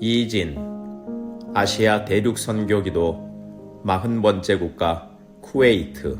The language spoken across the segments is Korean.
이진 아시아 대륙 선교기도 40번째 국가 쿠웨이트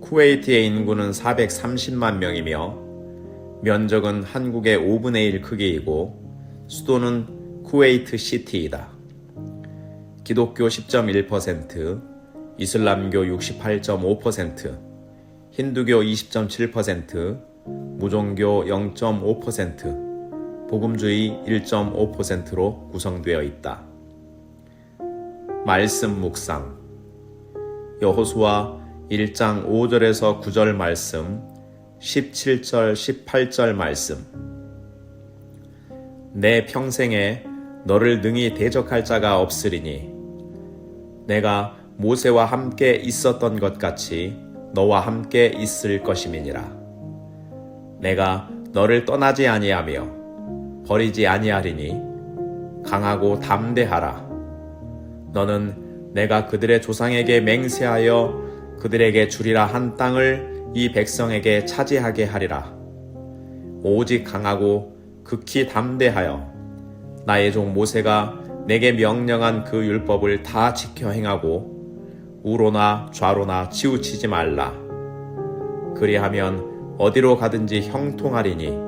쿠웨이트의 인구는 430만 명이며 면적은 한국의 5분의 1 크기이고 수도는 쿠웨이트 시티이다. 기독교 10.1%, 이슬람교 68.5%, 힌두교 20.7%, 무종교 0.5%, 복음주의 1.5%로 구성되어 있다. 말씀 묵상. 여호수아 1장 5절에서 9절 말씀 17절 18절 말씀. 내 평생에 너를 능히 대적할 자가 없으리니 내가 모세와 함께 있었던 것 같이 너와 함께 있을 것임이니라. 내가 너를 떠나지 아니하며 버리지 아니하리니 강하고 담대하라 너는 내가 그들의 조상에게 맹세하여 그들에게 주리라 한 땅을 이 백성에게 차지하게 하리라. 오직 강하고 극히 담대하여 나의 종 모세가 내게 명령한 그 율법을 다 지켜 행하고 우로나 좌로나 치우치지 말라. 그리하면 어디로 가든지 형통하리니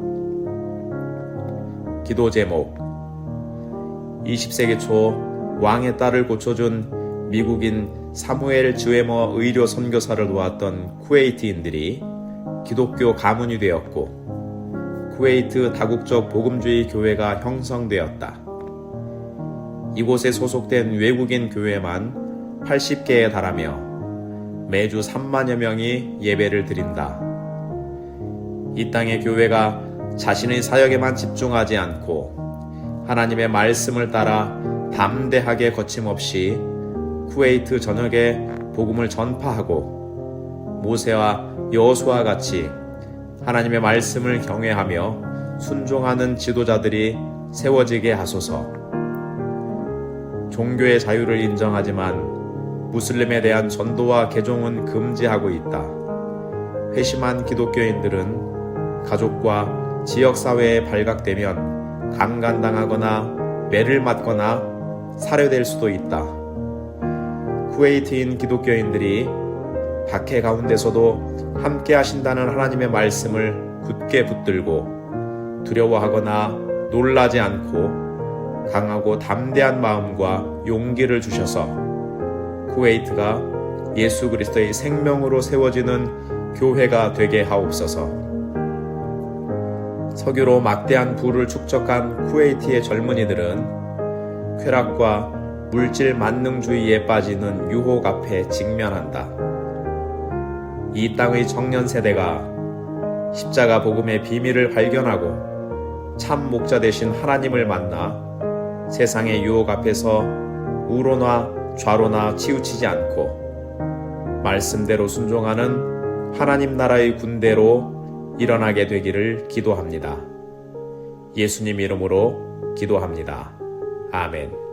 기도 제목 20세기 초 왕의 딸을 고쳐준 미국인 사무엘 주에머 의료 선교사를 도왔던 쿠웨이트인들이 기독교 가문이 되었고 쿠웨이트 다국적 복음주의 교회가 형성되었다. 이곳에 소속된 외국인 교회만 80개에 달하며 매주 3만여 명이 예배를 드린다. 이 땅의 교회가 자신의 사역에만 집중하지 않고 하나님의 말씀을 따라 담대하게 거침없이 쿠웨이트 전역에 복음을 전파하고 모세와 여호수아 같이 하나님의 말씀을 경외하며 순종하는 지도자들이 세워지게 하소서. 종교의 자유를 인정하지만 무슬림에 대한 전도와 개종은 금지하고 있다. 회심한 기독교인들은 가족과 지역사회에 발각되면 강간당하거나 매를 맞거나 살해될 수도 있다. 쿠웨이트인 기독교인들이 박해 가운데서도 함께 하신다는 하나님의 말씀을 굳게 붙들고 두려워하거나 놀라지 않고 강하고 담대한 마음과 용기를 주셔서 쿠웨이트가 예수 그리스도의 생명으로 세워지는 교회가 되게 하옵소서. 석유로 막대한 부를 축적한 쿠웨이트의 젊은이들은 쾌락과 물질 만능주의에 빠지는 유혹 앞에 직면한다. 이 땅의 청년 세대가 십자가 복음의 비밀을 발견하고 참 목자 되신 하나님을 만나 세상의 유혹 앞에서 우로나 좌로나 치우치지 않고 말씀대로 순종하는 하나님 나라의 군대로 일어나게 되기를 기도합니다. 예수님 이름으로 기도합니다. 아멘.